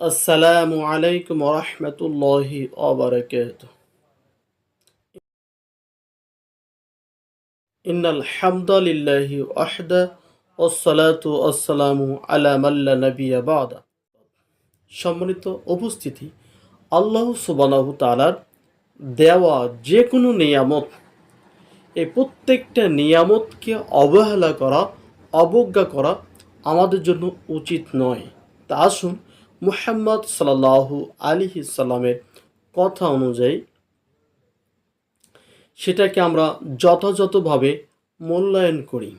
السلام عليكم ورحمة الله وبركاته إن الحمد لله وحده والصلاة والسلام على من لا نبي بعد সম্মানিত উপস্থিতি আল্লাহ সুবানাহু তালার দেওয়া যে কোনো নিয়ামত এই প্রত্যেকটা নিয়ামতকে অবহেলা করা অবজ্ঞা করা আমাদের জন্য উচিত নয় তা আসুন মুহাম্মদ সাল্লাল্লাহু আলিহি সাল্লামের কথা অনুযায়ী সেটাকে আমরা যথাযথভাবে মূল্যায়ন করি।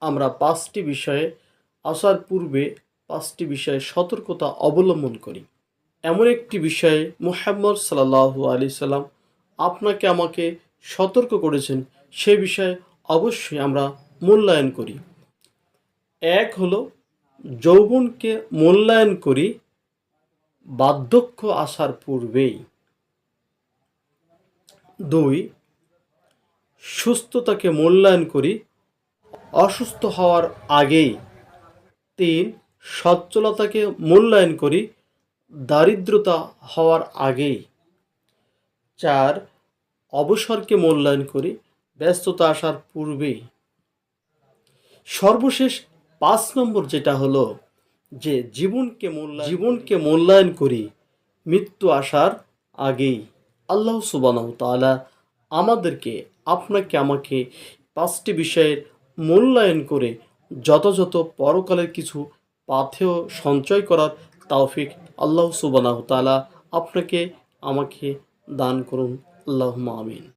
আমরা পাঁচটি বিষয়ে আসার পূর্বে পাঁচটি বিষয়ে সতর্কতা অবলম্বন করি। এমন একটি বিষয়ে মুহাম্মদ সাল্লাল্লাহু আলি সাল্লাম আপনাকে আমাকে সতর্ক করেছেন, সে বিষয়ে অবশ্যই আমরা মূল্যায়ন করি। এক হলো, যৌবনকে মূল্যায়ন করি বার্ধক্য আসার পূর্বেই। দুই, সুস্থতাকে মূল্যায়ন করি, অসুস্থ হওয়ার আগেই। তিন, সচ্ছলতাকে মূল্যায়ন করি, দারিদ্রতা হওয়ার আগেই। চার, অবসরকে মূল্যায়ন করি, ব্যস্ততা আসার পূর্বেই। সর্বশেষ পাঁচ নম্বর যেটা হলো যে জীবনকে মূল্যায়ন জীবনকে মূল্যায়ন করি মৃত্যু আসার আগেই আল্লাহ সুবানাহ তাআলা আমাদেরকে আপনাকে আমাকে পাঁচটি বিষয়ের মূল্যায়ন করে যথাযথ পরকালের কিছু পাথেয় সঞ্চয় করার তৌফিক আল্লাহ সুবানাহ তাআলা আপনাকে আমাকে দান করুন। আল্লাহ আমিন।